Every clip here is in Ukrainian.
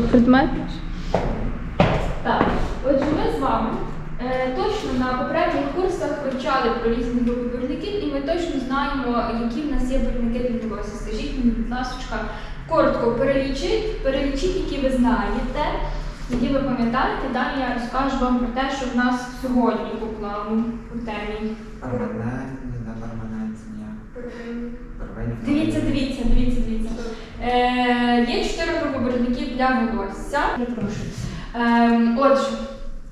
про предмет. Так, отже, ми з вами е, точно на попередніх курсах вивчали про різні групи барвників, і ми точно знаємо, які в нас є для волосся. Скажіть мені, будь ласка, коротко перелічіть, перелічіть, які ви знаєте, які ви пам'ятаєте. Далі я розкажу вам про те, що в нас сьогодні по плану у темі. Перманентні, неперманентні. Первинні. Дивіться, дивіться, дивіться, дивіться. Е, є чотири групи барвників для волосся. Перепрошую. Е, отже,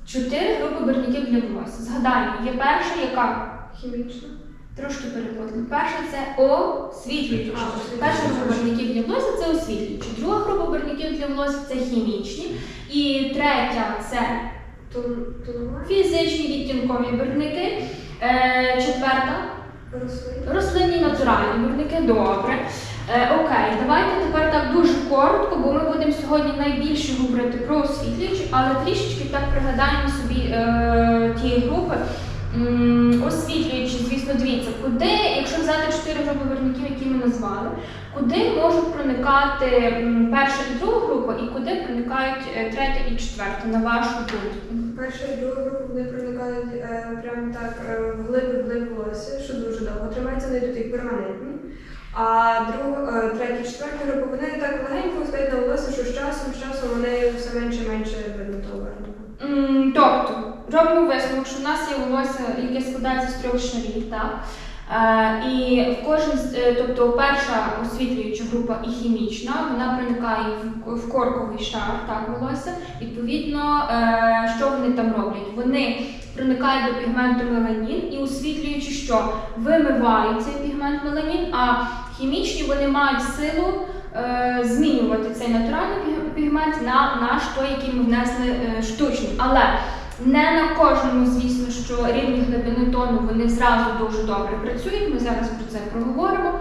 чотири групи барвників для волосся. Згадаємо, є перша, яка Хімічно. трошки переплутана. Перша це освітлююча. Перша група барвників для волосся це освітлюючі. Друга група барвників для волосся це хімічні. І третя це фізичні відтінкові барвники. Е, четверта Рослина. Рослинні натуральні барвники, добре. Е, окей, давайте тепер так дуже коротко, бо ми будемо сьогодні найбільше говорити про освітлюючі, але трішечки так пригадаємо собі е, тієї групи. М, Освітлюючі, звісно, дивіться, куди, якщо взяти чотири групи барвників, які ми назвали, куди можуть проникати перша і друга група, і куди проникають е, третя і четверта, на вашу думку? Перша і друга група вони проникають е, прямо так е, вглиб вглиб волосся, що дуже довго тримається, вони тут як перманентні. А друг, е, третя, четверта група, вони так легенько стоять на волосся, що з часом, з часом вони все менше і менше видно того барвника. М, Тобто, робимо висновок, що в нас є волосся, яке складається з трьох шарів, так? Е, і в кожен, з- е, тобто перша освітлююча група і хімічна, вона проникає в, корковий шар, так, волосся. Відповідно, е, що вони там роблять? Вони проникають до пігменту меланін і освітлюючи, що вимивають цей пігмент меланін, а хімічні вони мають силу змінювати цей натуральний пігмент на наш той, який ми внесли штучний. Але не на кожному, звісно, що рівні глибини тону вони зразу дуже добре працюють. Ми зараз про це проговоримо.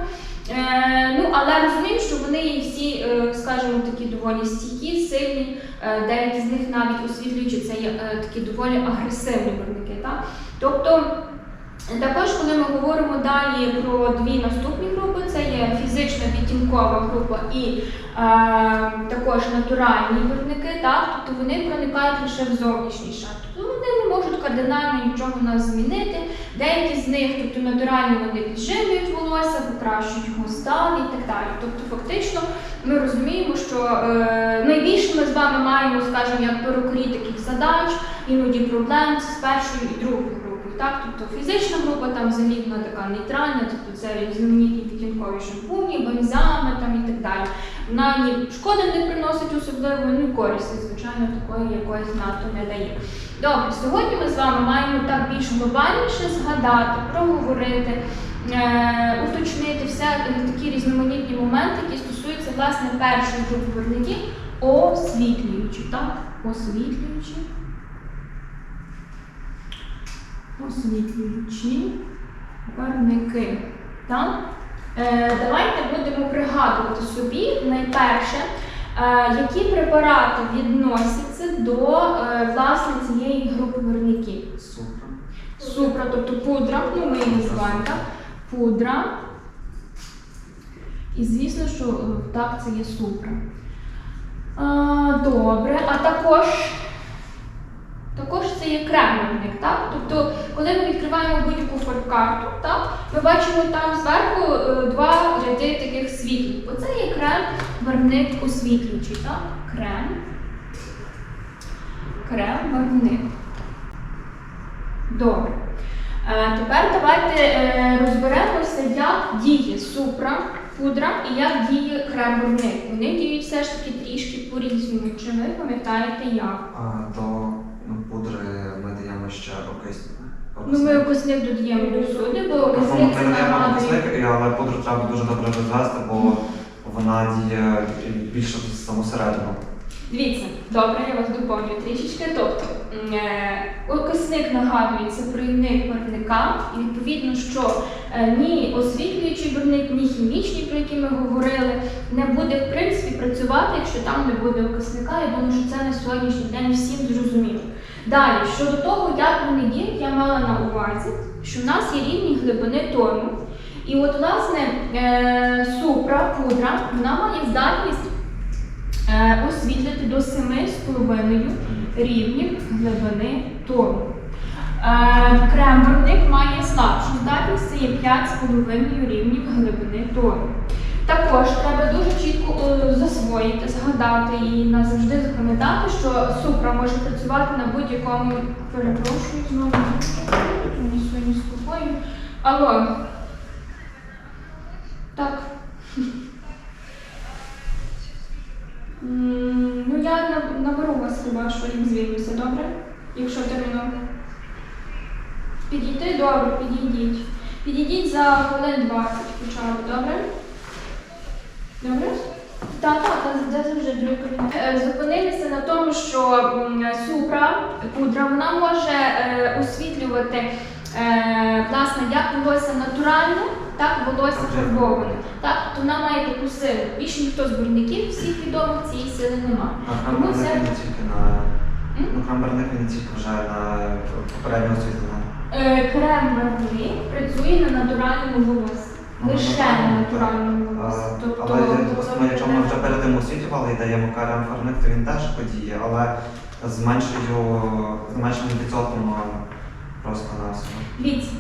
Е, ну, але розуміємо, що вони є всі, е, скажімо, такі доволі стійкі, сильні. Е, деякі з них навіть освітлюючи це є е, такі доволі агресивні барвники. Так? Тобто, також, коли ми говоримо далі про дві наступні це є фізична відтінкова група і е, також натуральні барвники, так? тобто вони проникають лише в зовнішній шар. Тобто вони не можуть кардинально нічого в нас змінити. Деякі з них, тобто натуральні, вони підживлюють волосся, покращують його стан і так далі. Тобто, фактично, ми розуміємо, що е, найбільше ми з вами маємо, скажімо, як перукарі таких задач, іноді проблем з першою і другою. Так, тобто фізична група там взагалі така нейтральна, тобто це різноманітні відтінкові шампуні, бальзами там і так далі. Вона ні шкоди не приносить особливо, ні користі, звичайно, такої якоїсь надто не дає. Добре, сьогодні ми з вами маємо так більш глобальніше згадати, проговорити, е, уточнити все такі різноманітні моменти, які стосуються власне першої групи барвників, освітлюючи, так? Освітлюючи. Освітлюючі барвники. Так? Е, давайте будемо пригадувати собі найперше, е, які препарати відносяться до е, власне цієї групи барвників. Супра. Супра, тобто пудра, ну ми її називаємо, так? Пудра. І звісно, що е, так, це є супра. А, добре, а також, також це є кремовник, так? Тобто, коли ми відкриваємо будь-яку так, ми бачимо там зверху е, два ряди таких світлів. Оце є крем, барвник освітлюючий, так? Крем. Крем, барвник. Добре. Е, тепер давайте е, розберемося, як діє супра, пудра і як діє крем-барвник. Вони діють все ж таки трішки по-різному. Чи ви пам'ятаєте як? А до Ну, ми окисник додаємо до суди, бо окисник це і- але пудру треба дуже добре розвести, бо вона діє більше середину. Дивіться, добре, я вас доповню трішечки. Тобто е, окисник нагадує це проявник барвника, і відповідно, що е, ні освітлюючий барвник, ні хімічний, про який ми говорили, не буде в принципі працювати, якщо там не буде окисника. Я думаю, що це на сьогоднішній день всім зрозуміло. Далі, щодо того, як вони діють, я мала на увазі, що в нас є рівні глибини тону. І от, власне, е, супра, пудра, вона має здатність е, освітлити до 7,5 рівнів глибини тону. Е, Кремберник має слабшу здатність, це є 5,5 рівнів глибини тону. Також треба дуже чітко е, засвоїти, згадати і назавжди запам'ятати, що супра може працювати на будь-якому перепрошую знову. Сьогодні спокою. Алло. Так. Ну, я наберу вас хіба що як звільнюся, добре? Якщо терміново. Підійти, добре, підійдіть. Підійдіть за хвилин 20 хоча б, добре? Добре? Так, так, та- та завжди другий кабінет. Е, Зупинилися на тому, що супра, пудра, вона може е, освітлювати е, власне як волосся натуральне, так волосся фарбоване. Так, то вона має таку силу. Більше ніхто з бурників всіх відомих цієї сили немає. А Тому це- він не тільки на ну, він тільки вже на попереднє освітлення. Крем вербовий працює на натуральному волосі. Лише на натуральному, волосі. Тобто, Але ми, якщо ми вже перед тим освітлювали і даємо карамфорник, то він теж подіє, але з меншою, з меншим відсотком просто на себе. Дивіться,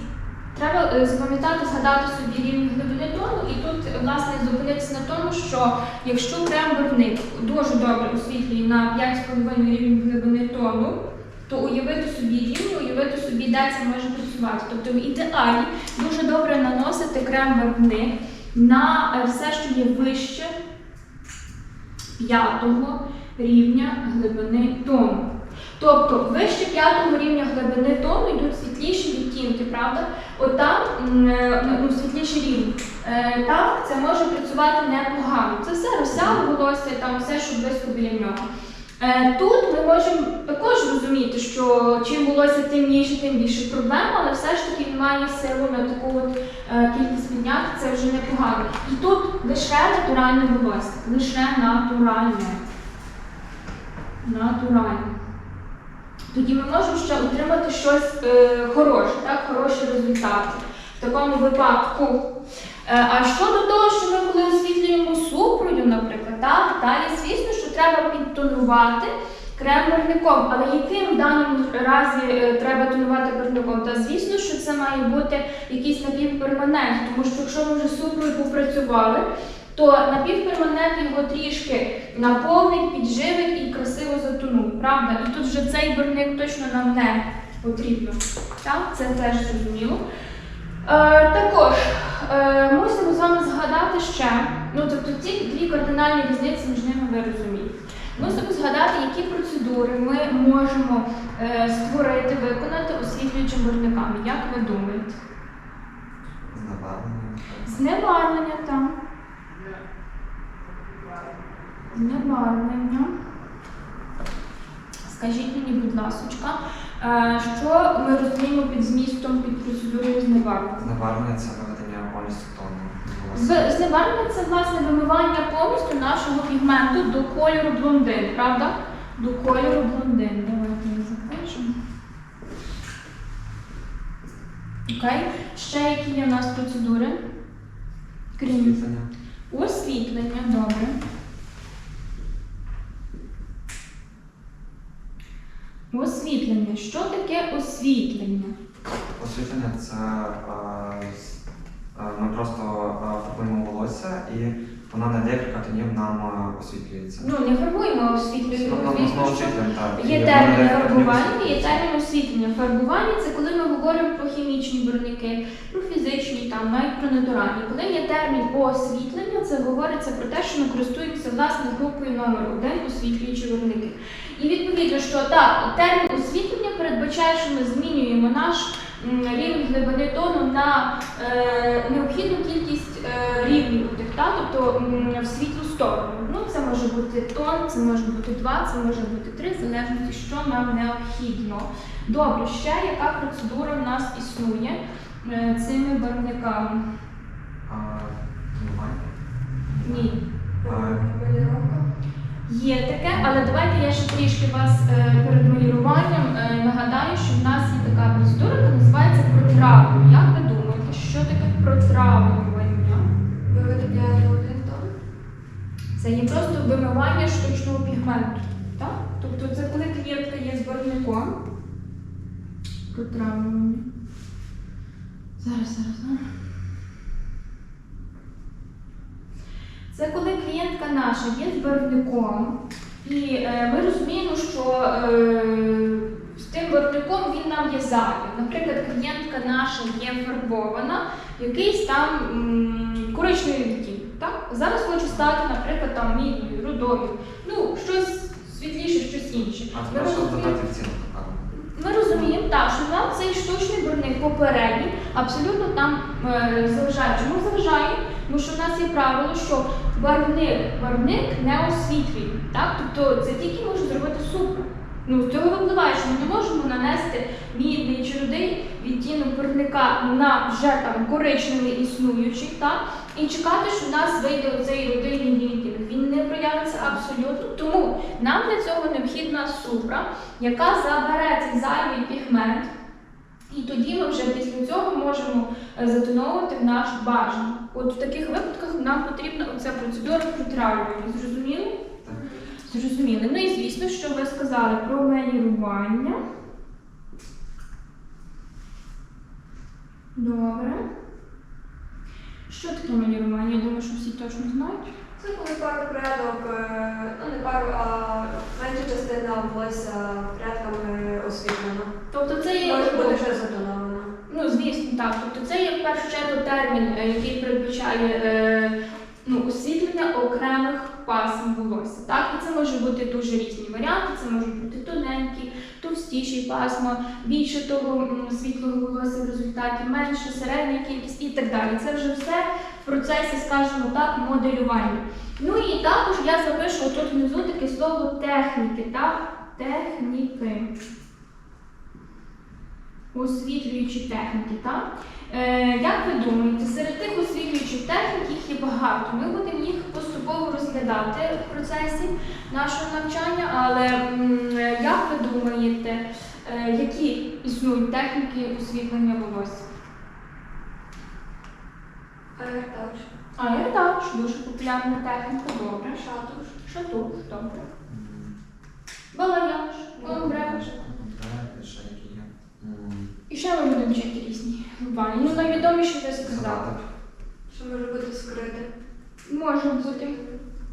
треба е, запам'ятати, згадати собі рівень глибини тону, і тут власне зупинитися на тому, що якщо крем-барвник дуже добре освітлює на 5,5 рівень глибини тону, то уявити собі рівень, уявити собі, де це може працювати. Тобто в ідеалі дуже добре наносити крем-барвник на е, все, що є вище п'ятого рівня глибини тону. Тобто вище п'ятого рівня глибини тону йдуть світліші відтінки, правда? От там е, ну, світліші рівні. Е, Так, це може працювати непогано. Це все розсяне волосся, там все, що близько біля нього. Е, Тут ми можемо також розуміти, що чим волосся темніше, тим більше проблем, але все ж таки він має силу на таку от, е, кількість підняти, це вже непогано. І тут лише натуральне волосся, лише натуральне. Натуральне. Тоді ми можемо ще отримати щось е, хороше, так, хороші результати. В такому випадку. Е, а щодо того, що ми коли освітлюємо супрою, наприклад, так, далі звісно, що треба підтонувати крем барвником. Але яким в даному разі е, треба тонувати барвником? Та звісно, що це має бути якийсь напівперманент, тому що якщо ми вже супрою попрацювали, то напівперманент його трішки наповнить, підживить і красиво затонув. Правда? І тут вже цей барвник точно нам не потрібно. Так? Це теж зрозуміло. Е, також е, мусимо з вами згадати ще, ну тобто ці дві кардинальні різниці між ними ви розумієте. Мусимо згадати, які процедури ми можемо е, створити, виконати освітлюючим барвниками. Як ви думаєте? Знебарвлення. Знебарвлення там. Знебарвлення. Скажіть мені, будь ласка, що ми розуміємо під змістом під процедурою знебарвлення? Знебарвлення це виведення повністю тону. З- Знебарвлення це власне вимивання повністю нашого пігменту до кольору блондин, правда? До кольору блондин. Давайте ми запишемо. Окей. Ще які є у нас процедури? Крім Освітлення. освітлення, добре. Освітлення. Що таке освітлення? Освітлення це ми просто е, фарбуємо волосся і воно на декілька тонів нам е, освітлюється. Ну, не фарбуємо, а освітлюємо. І Є термін фарбування, є термін освітлення. Фарбування це коли ми говоримо про хімічні барвники, про фізичні, там, навіть про натуральні. Коли є термін освітлення, це говориться про те, що ми користуємося власне групою номер один освітлюючі барвники. І відповідно, що так, термін освітлення передбачає, що ми змінюємо наш рівень глибини тону на е, необхідну кількість е, рівнів у тихта, тобто в світлу сторону. Ну, це може бути тон, це може бути два, це може бути три, в залежності, що нам необхідно. Добре, ще яка процедура в нас існує е, цими барвниками? Ні. Поліровка. Є таке, але давайте я ще трішки вас е, перед малюванням е, нагадаю, що в нас є така процедура, яка називається протравлення. Як ви думаєте, що таке протравлювання? Виведення один тон. Це є просто вимивання штучного пігменту. Так? Тобто це коли клієнтка є з барвником. Протравлювання. Зараз, зараз, ну. Це коли клієнтка наша є з і е, ми розуміємо, що е, з тим барвником він нам є зайвий. Наприклад, клієнтка наша є фарбована, якийсь там коричневий відтінок. Так? Зараз хочу стати, наприклад, там мідною, рудою, ну, щось світліше, щось інше. А тепер що додати в. Ми розуміємо, так, що нам цей штучний барвник попередній абсолютно нам е, заважає. Чому заважає? Тому що в нас є правило, що барвник, барвник не освітлює. Так? Тобто це тільки може зробити супер. Ну, з цього випливає, що ми не можемо нанести мідний чи рудий відтінок барвника на вже там коричневий існуючий, так? і чекати, що в нас вийде оцей рудий. Не проявиться абсолютно. Тому нам для цього необхідна супра, яка забере цей зайвий пігмент, і тоді ми вже після цього можемо е, затоновувати в наш бажаний. От в таких випадках нам потрібна оця процедура протравлювання. Зрозуміли? Так. Зрозуміли. Ну і звісно, що ви сказали про менірування. Добре. Що таке менірування? Я думаю, що всі точно знають. Це коли пару прядок, е, ну не пару, а менша частина волосся прядками освітлена. Тобто це є Може бути ще затонована. Ну, звісно, так. Тобто це є в першу чергу термін, е, який передбачає е, ну, освітлення окремих пасм волосся. Так? І це може бути дуже різні варіанти, це можуть бути тоненькі, товстіші пасма, більше того світлого волосся в результаті, менше, середня кількість і так далі. Це вже все в процесі, скажімо так, моделювання. Ну і також я запишу тут внизу таке слово техніки, так? Техніки освітлюючі техніки, так? Е, як ви думаєте, серед тих освітлюючих технік їх є багато. Ми будемо розглядати в процесі нашого навчання, але як ви думаєте, е, які існують техніки освітлення волосся? Аертаж. Аертаж, дуже популярна техніка, добре. Шатуш. Шатух, добре. Ще є. І ще ми будемо вчити різні глобальні. Ну, найвідоміше ви сказали. Що може бути скрите? Може бути.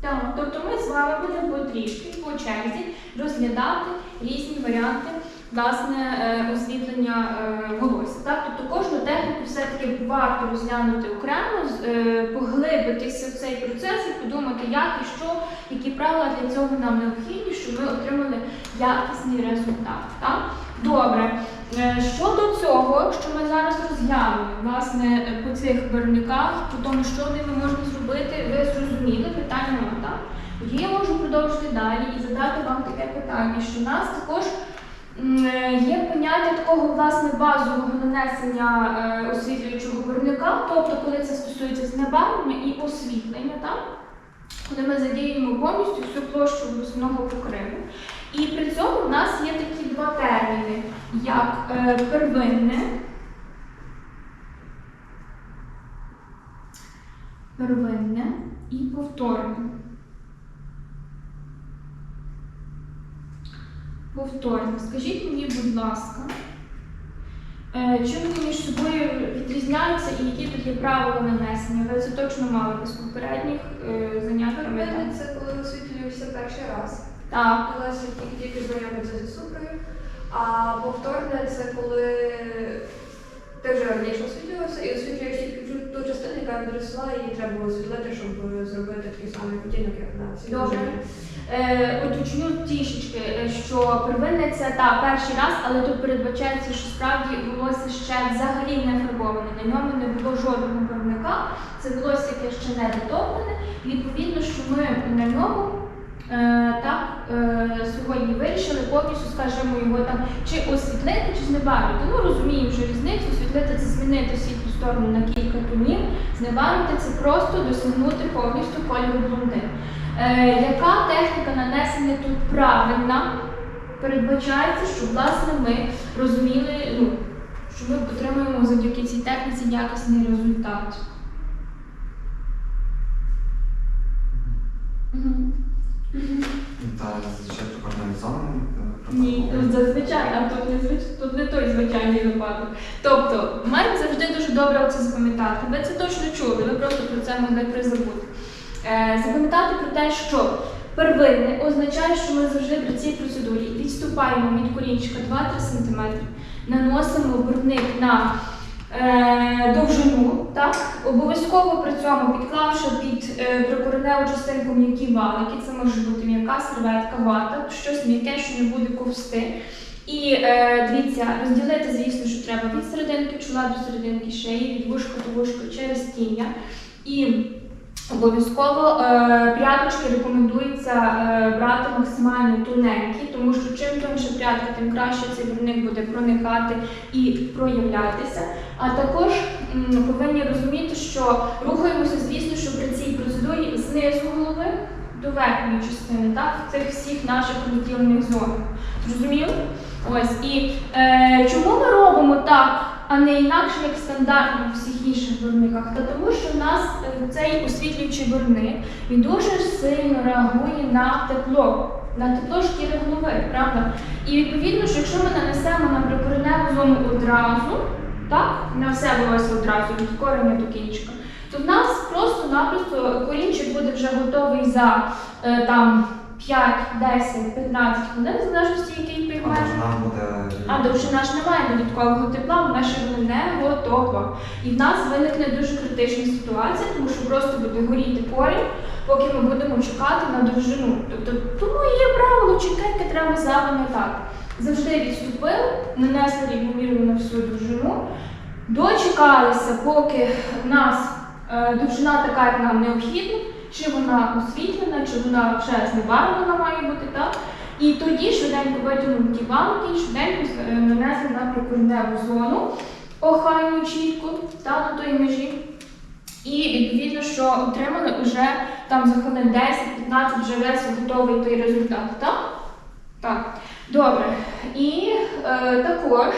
Так, тобто ми з вами будемо потрішки по черзі розглядати різні варіанти власне е, освітлення е, волосся. Так? Тобто кожну техніку все-таки варто розглянути окремо, е, поглибитися в цей процес і подумати, як і що, які правила для цього нам необхідні, щоб ми отримали якісний результат. Так? Добре. Е, Щодо цього, що ми зараз розглянули, власне, по цих барвниках, по тому, що ними можна зробити, ви зрозуміли питання нема, так? Я можу продовжити далі і задати вам таке питання, що в нас також е, є поняття такого власне базового нанесення е, освітлюючого барвника, тобто коли це стосується знебарвлення і освітлення, так? коли ми задіємо повністю всю площу волосяного покриву. І при цьому в нас є такі два терміни, як е, первинне. Первинне і повторне. Повторне. Скажіть мені, будь ласка, е, чим вони між собою відрізняються і які тут є правила нанесення? Ви це точно мали без попередніх е, занять Первинне це коли освітлюєшся перший раз. Так. Волосся тільки тільки знайомиться зі супрою. А повторне це коли ти вже раніше освітлювався і освітлюєш тільки ту- ту частину, яка відросла, і треба було освітлити, щоб зробити такий самий відтінок, як на цій Добре. Е, уточню трішечки, е, що первинне це та перший раз, але тут передбачається, що справді волосся ще взагалі не фарбоване. На ньому не було жодного барвника. Це волосся, яке ще не дотоплене. Відповідно, що ми на ньому так е, сьогодні вирішили повністю, скажімо, його там чи освітлити, чи знебарвити. Ну розуміємо вже різницю. Освітлити це змінити світлу сторону на кілька тонів. Знебарвити це просто досягнути повністю кольору блондин. Е, яка техніка нанесення тут правильна? Передбачається, щоб власне ми розуміли, ну, що ми отримуємо завдяки цій техніці якісний результат. Угу. Та зазвичай прикордонізованим. е, Ні, ну, зазвичай, а тут не звич... тут не той звичайний випадок. Тобто, маємо завжди дуже добре це запам'ятати. Ви це точно чули, ви просто про це могли призабути. Е, запам'ятати про те, що первинне означає, що ми завжди при цій процедурі відступаємо від корінчика 2-3 см, наносимо бурник на довжину, так? обов'язково при цьому підклавши під е, прикореневу частинку м'які валики, це може бути м'яка серветка, вата, щось м'яке, що не буде ковсти. І е, дивіться, розділити, звісно, що треба від серединки чола до серединки шиї, від вушка до вушка через тіння. І обов'язково е, прядочки рекомендується е, брати максимально тоненькі, тому що чим тоньше прядка, тим краще цей бурник буде проникати і проявлятися. А також повинні розуміти, що рухаємося, звісно, що при цій процедурі знизу голови до верхньої частини, так, цих всіх наших розділених зонах. Зрозуміли? Ось і е, чому ми робимо так, а не інакше, як стандартно в всіх інших бурниках? Та тому, що в нас е, цей освітлюючий бурник він дуже сильно реагує на тепло, на тепло шкіри голови, правда? І відповідно, що якщо ми нанесемо на прикореневу зону одразу, так, на все волосся одразу від кореня до кінчика, то в нас просто-напросто корінчик буде вже готовий за е, там 5, 10, 15 хвилин, в залежності, який буде. А довжина ж немає додаткового тепла, вона ще не готова. І в нас виникне дуже критична ситуація, тому що просто буде горіти корінь, поки ми будемо чекати на довжину. Тобто, тому є правило, чекайки треба запам'ятати. Завжди відступили, нанесли рівномірно на всю довжину, дочекалися, поки в нас е, довжина така, як нам необхідна, чи вона освітлена, чи вона вже знебарвлена має бути, так? І тоді швиденько витягнув ті банки, швиденько е, нанесли на прикореневу зону охайну чітку та до тої межі. І відповідно, що отримали вже там за хвилин 10-15 вже весь готовий той результат, так? Так. Добре. І е, також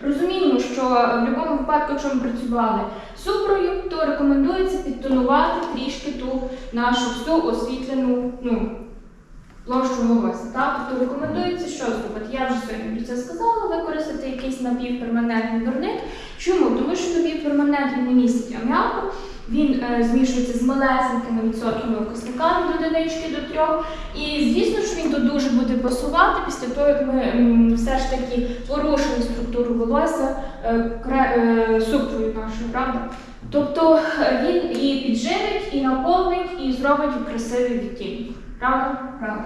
розуміємо, що в будь-якому випадку, якщо ми працювали супрою, то рекомендується підтонувати трішки ту нашу всю освітлену, ну, площу волосся. Тобто рекомендується що зробити? Я вже сьогодні про це сказала, використати якийсь напівперманентний дурник. Чому? Тому що напівперманентний не містить аміаку, він е, змішується з малесенькими відсотками окисниками до одинички до трьох. І звісно, що він тут дуже буде пасувати після того, як ми все ж таки порушили структуру волосся е, е, супрою нашою, правда? Тобто він і підживить, і наповнить, і зробить красивий відтінок. Правда? Правда.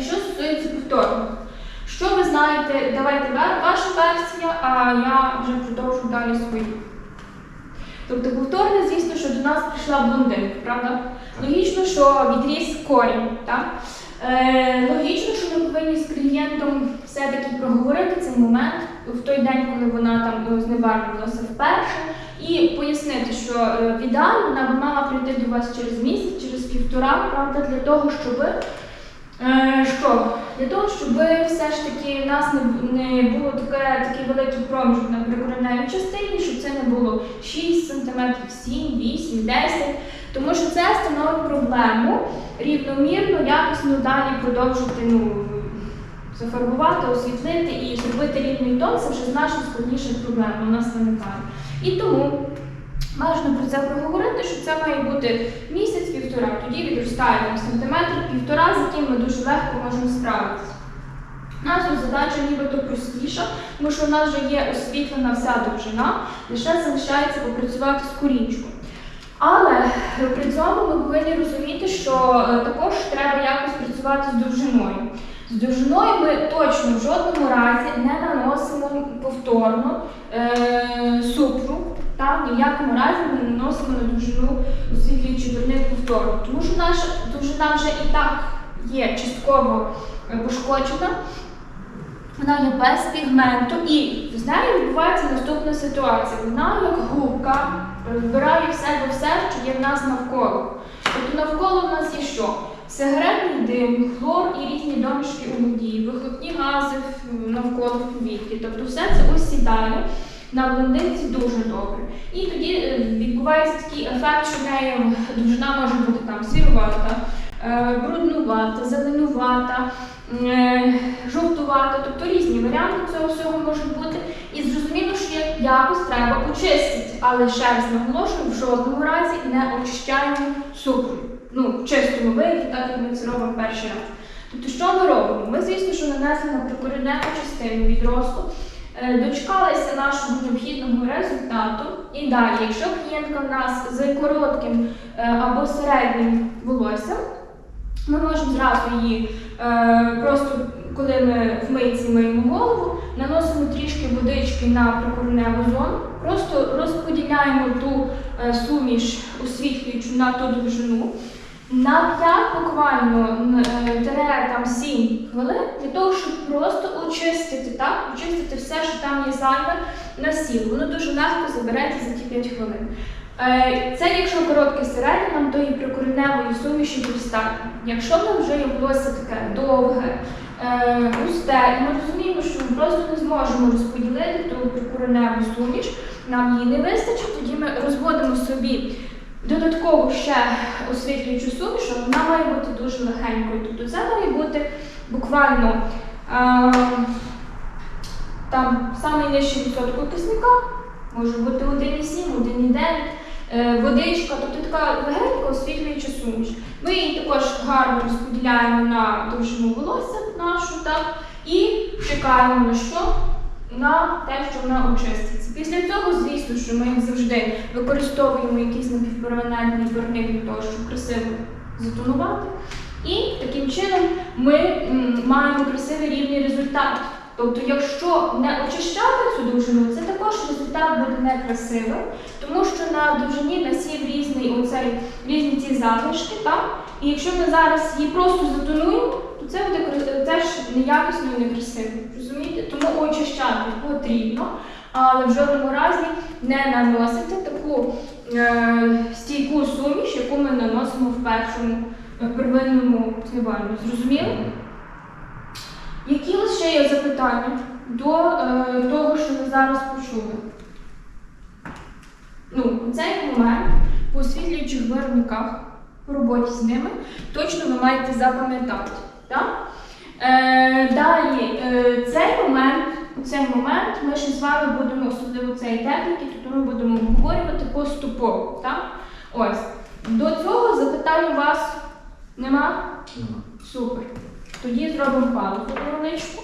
Що стосується повторного, що ви знаєте, давайте ва- ваша версія, а я вже продовжу далі свою. Тобто повторне, звісно, що до нас прийшла блондинка, правда? Логічно, що відріс корінь, так? Е, логічно, що ми повинні з клієнтом все-таки проговорити цей момент в той день, коли вона там е, вперше, і пояснити, що е, в ідеалі вона б мала прийти до вас через місяць, через півтора, правда, для того, щоб що? Для того, щоб все ж таки в нас не, було таке, такий великий проміжок на прикореневій частині, щоб це не було 6 см, 7, 8, 10, тому що це становить проблему рівномірно, якісно далі продовжити ну, зафарбувати, освітлити і зробити рівний тон, це вже значно складніша проблема у нас виникає. І тому Важно про це проговорити, що це має бути місяць-півтора, тоді відростає там сантиметр, півтора, з яким ми дуже легко можемо справитися. Тут задача нібито простіша, тому що в нас вже є освітлена вся довжина, лише залишається попрацювати з корінчиком. Але при цьому ми повинні розуміти, що е, також треба якось працювати з довжиною. З довжиною ми точно в жодному разі не наносимо повторно в якому разі не наносимо на довжину освітлюючи дурник повторно, тому що наша довжина вже і так є частково е, пошкоджена, вона є без пігменту, і з нею відбувається наступна ситуація. Вона, як губка, розбирає в себе все, що є в нас навколо. Тобто навколо в нас є що? Сигаретний дим, хлор і різні домішки у воді, вихлопні гази навколо повітрі. Тобто все це осідає на блондинці дуже добре. І тоді е, відбувається такий ефект, що в неї довжина може бути там сірувата, е, бруднувата, зеленувата, е, жовтувата, тобто різні варіанти цього всього можуть бути. І зрозуміло, що якось треба очистити, але ще раз наголошую, в жодному разі не очищаємо цукру. Ну, в чистому вигляді, так як ми це робимо перший раз. Тобто, що ми робимо? Ми, звісно, що нанесли на прикореневу частину відросту, дочекалися нашого необхідного результату. І далі, якщо клієнтка в нас з коротким е, або середнім волоссям, ми можемо зразу її е, просто, коли ми в мийці миємо голову, наносимо трішки водички на прикореневу зону, просто розподіляємо ту е, суміш освітлюючу на ту довжину. На 5 буквально е, там 7 хвилин для того, щоб просто очистити, так? Очистити все, що там є зайве на сіл. Воно дуже легко забереться за ті 5 хвилин. Е, Це якщо коротке середнє, нам тої прикореневої суміші достатньо. Якщо нас вже є волосся таке довге, е, густе, і ми розуміємо, що ми просто не зможемо розподілити ту прикореневу суміш, нам її не вистачить, тоді ми розводимо собі додатково ще освітлюючу суміш, вона має бути дуже легенькою. Тобто це має бути буквально е, там самий нижчий відсоток кисника, може бути 1,7, 1,9, е, водичка, тобто така легенька освітлююча суміш. Ми її також гарно розподіляємо на довжину волосся нашу, так, і чекаємо на що? На те, що вона очиститься. Після цього, звісно, що ми завжди використовуємо якийсь напівперманентний барвник для того, щоб красиво затонувати. І таким чином ми маємо красивий рівний результат. Тобто, якщо не очищати цю довжину, це також результат буде некрасивим, тому що на довжині насів різний оцей різні ці залишки, так? І якщо ми зараз її просто затонуємо, то це буде теж неякісно і некрасиво. Розумієте? Тому очищати потрібно, але в жодному разі не наносити таку е, стійку суміш, яку ми наносимо в першому е, первинному змиванні. Зрозуміло? Які ще є запитання до е, того, що ви зараз почули? Ну, цей момент по освітлюючих виробниках по роботі з ними точно ви маєте запам'ятати. Так? Е, далі, е, цей момент, у цей момент ми ще з вами будемо, особливо цієї техніки, тобто ми будемо обговорювати поступово. Так? Ось. До цього запитань у вас нема? Нема. Супер. Тоді зробимо паузу невеличку.